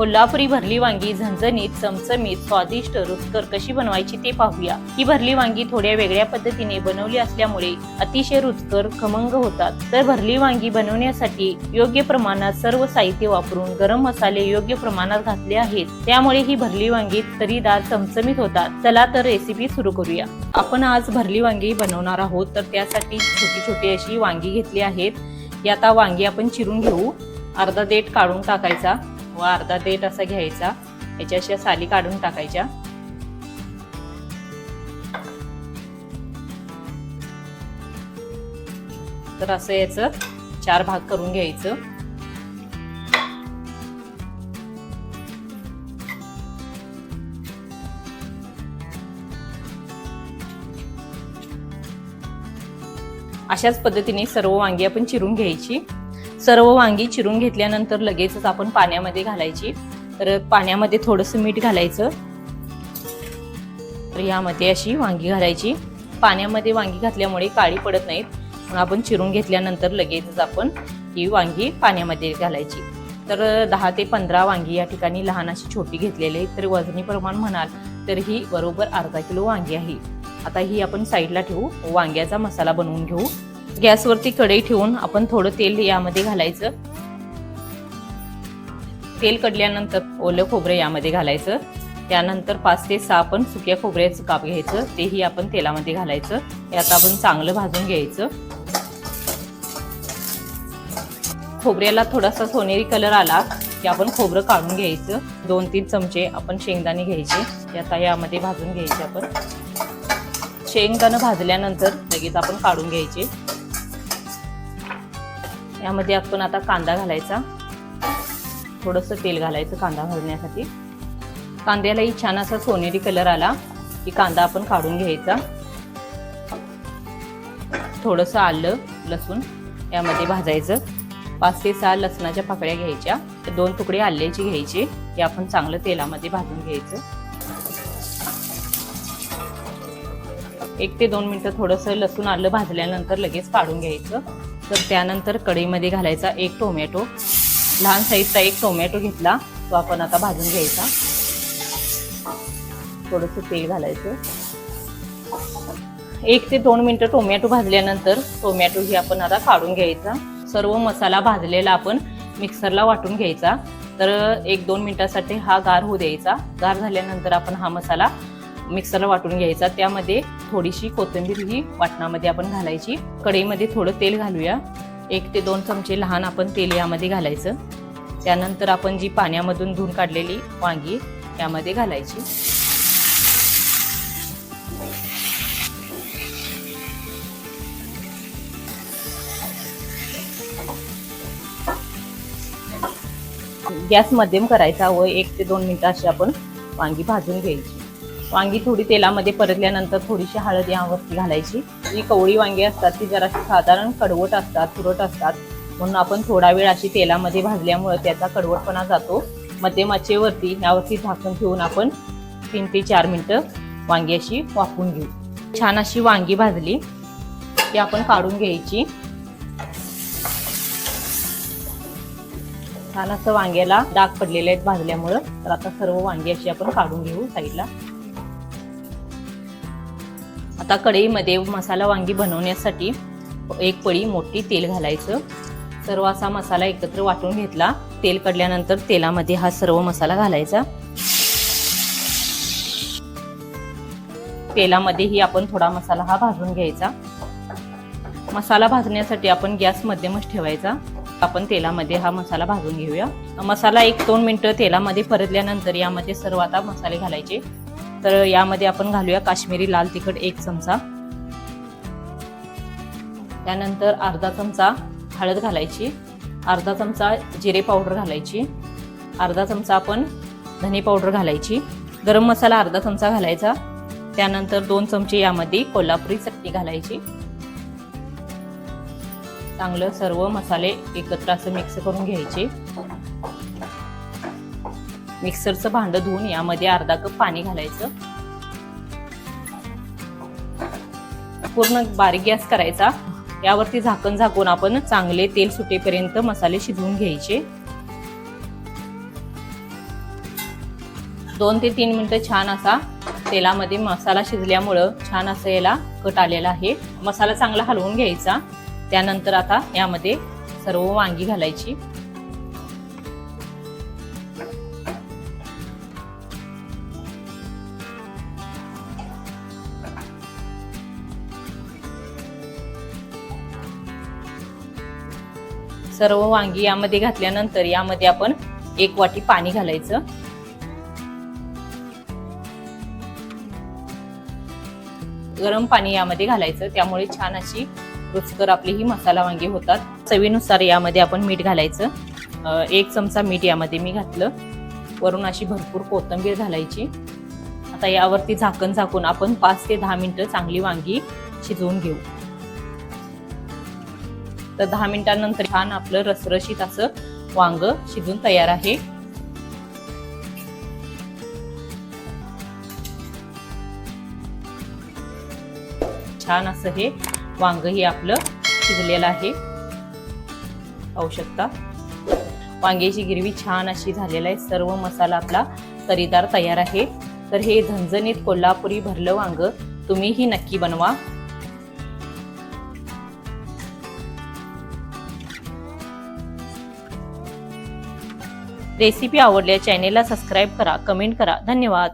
कोल्हापुरी भरली वांगी झणझणीत चमचमीत स्वादिष्ट रुचकर कशी बनवायची ते पाहूया. ही भरली वांगी थोड्या वेगळ्या पद्धतीने बनवली असल्यामुळे अतिशय रुचकर खमंग होतात. तर भरली वांगी बनवण्यासाठी योग्य प्रमाणात सर्व साहित्य वापरून गरम मसाले योग्य प्रमाणात घातले आहेत. त्यामुळे ही भरली वांगी तरीदार चमचमीत होतात. चला तर रेसिपी सुरू करूया. आपण आज भरली वांगी बनवणार आहोत. तर त्यासाठी छोटी छोटी अशी वांगी घेतली आहेत. ही आता वांगी आपण चिरून घेऊ. अर्धा देठ काढून टाकायचा. व अर्धा देठ असा घ्यायचा. याच्या अशा साली काढून टाकायच्या. तर असं याचं चार भाग करून घ्यायचं. अशाच पद्धतीने सर्व वांगी आपण चिरून घ्यायची. सर्व वांगी चिरून घेतल्यानंतर लगेचच आपण पाण्यामध्ये घालायची. तर पाण्यामध्ये थोडंसं मीठ घालायचं. तर यामध्ये अशी वांगी घालायची. पाण्यामध्ये वांगी घातल्यामुळे काळी पडत नाहीत. म्हणून आपण चिरून घेतल्यानंतर लगेचच आपण ही वांगी पाण्यामध्ये घालायची. तर दहा ते पंधरा वांगी या ठिकाणी लहान अशी छोटी घेतलेली आहे तर वजनी प्रमाण म्हणाल तर ही बरोबर अर्धा किलो वांगी आहे. आता ही आपण साईडला ठेवू. वांग्याचा मसाला बनवून घेऊ. गॅसवरती कढई ठेवून आपण थोडं तेल यामध्ये घालायचं. तेल कडल्यानंतर ओलं खोबरं यामध्ये घालायचं. त्यानंतर पाच ते सहा आपण सुक्या खोबऱ्याचं काप घ्यायचं. तेही आपण तेलामध्ये घालायचं. यात आपण चांगलं भाजून घ्यायचं. खोबऱ्याला थोडासा सोनेरी कलर आला की आपण खोबरं काढून घ्यायचं. दोन तीन चमचे आपण शेंगदाणे घ्यायचे. ते आता यामध्ये भाजून घ्यायचे आपण. शेंगदाणं भाजल्यानंतर लगेच आपण काढून घ्यायचे. यामध्ये आपण आता कांदा घालायचा. थोडंसं तेल घालायचं कांदा भाजण्यासाठी कांद्यालाही छान असा सोनेरी कलर आला की कांदा आपण काढून घ्यायचा. थोडंसं आलं लसूण यामध्ये भाजायचं. पाच ते सहा लसणाच्या पाकळ्या घ्यायच्या. दोन तुकडे आल्याची घ्यायचे. ते आपण चांगलं तेलामध्ये भाजून घ्यायचं. एक ते दोन मिनटं थोडंसं लसूण आलं भाजल्यानंतर लगेच काढून घ्यायचं. तर त्यानंतर कढईमध्ये घालायचा एक टोमॅटो. लहान साईजचा एक टोमॅटो घेतला तो आपण आता भाजून घ्यायचा. थोडंसं तेल घालायचं. एक ते दोन मिनटं टोमॅटो भाजल्यानंतर टोमॅटो ही आपण आता काढून घ्यायचा. सर्व मसाला भाजलेला आपण मिक्सरला वाटून घ्यायचा. तर एक दोन मिनटासाठी हा गार होऊ द्यायचा. गार झाल्यानंतर आपण हा मसाला मिक्सरला वाटून घ्यायचा. त्यामध्ये थोडीशी कोथिंबीर ही वाटणामध्ये आपण घालायची. कढईमध्ये थोडं तेल घालूया. एक ते दोन चमचे लहान आपण तेल यामध्ये घालायचं. त्यानंतर आपण जी पाण्यामधून धुवून काढलेली वांगी यामध्ये घालायची. गॅस मध्यम करायचा व एक ते दोन मिनिटं अशी आपण वांगी भाजून घ्यायची. वांगी थोडी तेलामध्ये परतल्यानंतर थोडीशी हळद यावरती घालायची. जी कवळी वांगी असतात ती जराशी साधारण कडवट असतात तुरट असतात. म्हणून आपण थोडा वेळ अशी तेलामध्ये भाजल्यामुळे त्याचा कडवटपणा जातो. मध्यम आचेवरती यावरती झाकून ठेवून आपण तीन ते चार मिनटं वांगी अशी वाफवून घेऊ. छान अशी वांगी भाजली ती आपण काढून घ्यायची. छान असं वांग्याला डाग पडलेले आहेत भाजल्यामुळं. तर आता सर्व वांगी अशी आपण काढून घेऊ साईडला. आता कढईमध्ये मसाला वांगी बनवण्यासाठी एक पळी मोठी तेल घालायचं. सर्व असा मसाला एकत्र वाटून घेतला. तेल कडल्यानंतर तेलामध्ये हा सर्व मसाला घालायचा. तेलामध्येही आपण थोडा मसाला हा भाजून घ्यायचा. मसाला भाजण्यासाठी आपण गॅस मध्यमच ठेवायचा. आपण तेलामध्ये हा मसाला भाजून घेऊया. मसाला एक दोन मिनिटं तेलामध्ये परतल्यानंतर यामध्ये सर्व आता मसाले घालायचे. तर यामध्ये आपण घालूया काश्मीरी लाल तिखट एक चमचा. त्यानंतर अर्धा चमचा हळद घालायची. अर्धा चमचा जिरे पावडर घालायची. अर्धा चमचा आपण धने पावडर घालायची. गरम मसाला अर्धा चमचा घालायचा. त्यानंतर दोन चमचे यामध्ये कोल्हापुरी चटणी घालायची. चांगलं सर्व मसाले एकत्र असं मिक्स करून घ्यायचे. मिक्सरचं भांडं धुवून यामध्ये अर्धा कप पाणी घालायचं. पूर्ण बारीक गॅस करायचा. यावरती झाकण झाकून आपण चांगले तेल सुटेपर्यंत मसाले शिजवून घ्यायचे. दोन ते तीन मिनिटं छान असा तेलामध्ये मसाला शिजल्यामुळं छान असं याला कट आलेला आहे. मसाला चांगला हलवून घ्यायचा. त्यानंतर आता यामध्ये सर्व वांगी घालायची. सर्व वांगी यामध्ये घातल्यानंतर यामध्ये आपण एक वाटी पाणी घालायचं. गरम पाणी यामध्ये घालायचं. त्यामुळे छान अशी रुचकर आपली ही मसाला वांगी होतात. चवीनुसार यामध्ये आपण मीठ घालायचं. एक चमचा मीठ यामध्ये मी घातलं. वरून अशी भरपूर कोथिंबीर घालायची. आता यावरती झाकण झाकून आपण पाच ते दहा मिनिटं चांगली वांगी शिजवून घेऊ. तर दहा मिनिटांनंतर छान आपलं रसरशीत असं वांग शिजून तयार आहे. छान असं हे वांग हे आपलं शिजलेलं आहे. पाहू शकता. वांग्याची गिरवी छान अशी झालेला आहे. सर्व मसाला आपला तरीदार तयार आहे. तर हे झणझणीत कोल्हापुरी भरलं वांग तुम्हीही नक्की बनवा. रेसिपी आवडल्या चॅनेलला सबस्क्राईब करा कमेंट करा. धन्यवाद.